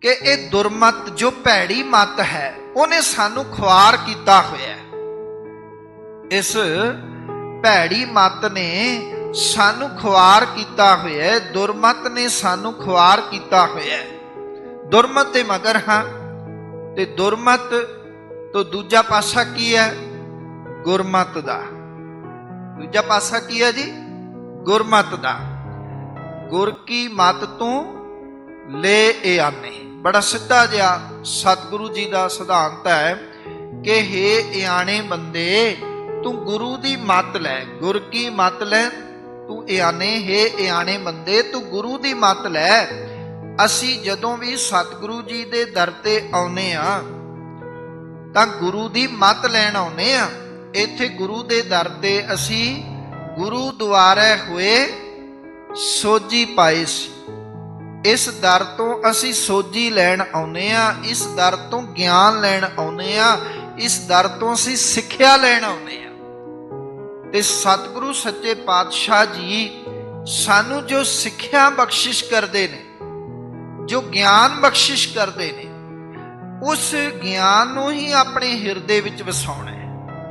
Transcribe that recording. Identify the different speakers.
Speaker 1: ਕਿ ਇਹ ਦੁਰਮਤ ਜੋ ਭੈੜੀ ਮਤ ਹੈ, ਉਹਨੇ ਸਾਨੂੰ ਖੁਆਰ ਕੀਤਾ ਹੋਇਆ ਹੈ। ਇਸ ਭੈੜੀ ਮਤ ਨੇ ਸਾਨੂੰ ਖੁਆਰ ਕੀਤਾ ਹੋਇਆ ਹੈ, ਦੁਰਮਤ ਨੇ ਸਾਨੂੰ ਖੁਆਰ ਕੀਤਾ ਹੋਇਆ ਹੈ। ਦੁਰਮਤ ਦੇ ਮਗਰ ਹਾਂ, ਤੇ ਦੁਰਮਤ ਤੋਂ ਦੂਜਾ ਪਾਸਾ ਕੀ ਹੈ? ਗੁਰਮਤ ਦਾ। ਦੂਜਾ ਪਾਸਾ ਕੀ ਹੈ ਜੀ? ਗੁਰਮਤ ਦਾ। ਗੁਰ ਕੀ ਮਤ ਤੋਂ ਲੈ ਇਹ ਆਨੇ। ਬੜਾ ਸਿੱਧਾ ਜਿਹਾ ਸਤਿਗੁਰੂ ਜੀ ਦਾ ਸਿਧਾਂਤ ਹੈ ਕਿ ਹੇ ਇਆਣੇ ਬੰਦੇ, ਤੂੰ ਗੁਰੂ ਦੀ ਮਤ ਲੈ, ਗੁਰ ਕੀ ਮਤ ਲੈ? ਤੂੰ ਇਆਨੇ ਹੇ ਇਆਣੇ ਬੰਦੇ, ਤੂੰ ਗੁਰੂ ਦੀ ਮਤ ਲੈ। ਅਸੀਂ ਜਦੋਂ ਵੀ ਸਤਿਗੁਰੂ ਜੀ ਦੇ ਦਰ ਤੇ ਆਉਨੇ ਆ ਤਾਂ ਗੁਰੂ ਦੀ ਮਤ ਲੈਣ ਆਉਨੇ ਆ ਇੱਥੇ ਗੁਰੂ ਦੇ ਦਰ ਤੇ ਅਸੀਂ ਗੁਰੂ ਦੁਆਰੇ ਹੋਏ ਸੋਜੀ ਪਾਈ ਸੀ। ਇਸ ਦਰ ਤੋਂ ਅਸੀਂ ਸੋਝੀ ਲੈਣ ਆਉਨੇ ਆ ਇਸ ਦਰ ਤੋਂ ਗਿਆਨ ਲੈਣ ਆਉਨੇ ਆ ਇਸ ਦਰ ਤੋਂ ਅਸੀਂ ਸਿੱਖਿਆ ਲੈਣ ਆਉਨੇ ਆ ਤੇ ਸਤਿਗੁਰੂ ਸੱਚੇ ਪਾਤਸ਼ਾਹ ਜੀ ਸਾਨੂੰ ਜੋ ਸਿੱਖਿਆ ਬਖਸ਼ਿਸ਼ ਕਰਦੇ ਨੇ, ਜੋ ਗਿਆਨ ਬਖਸ਼ਿਸ਼ ਕਰਦੇ ਨੇ, ਉਸ ਗਿਆਨ ਨੂੰ ਹੀ ਆਪਣੇ ਹਿਰਦੇ ਵਿੱਚ ਵਸਾਉਣਾ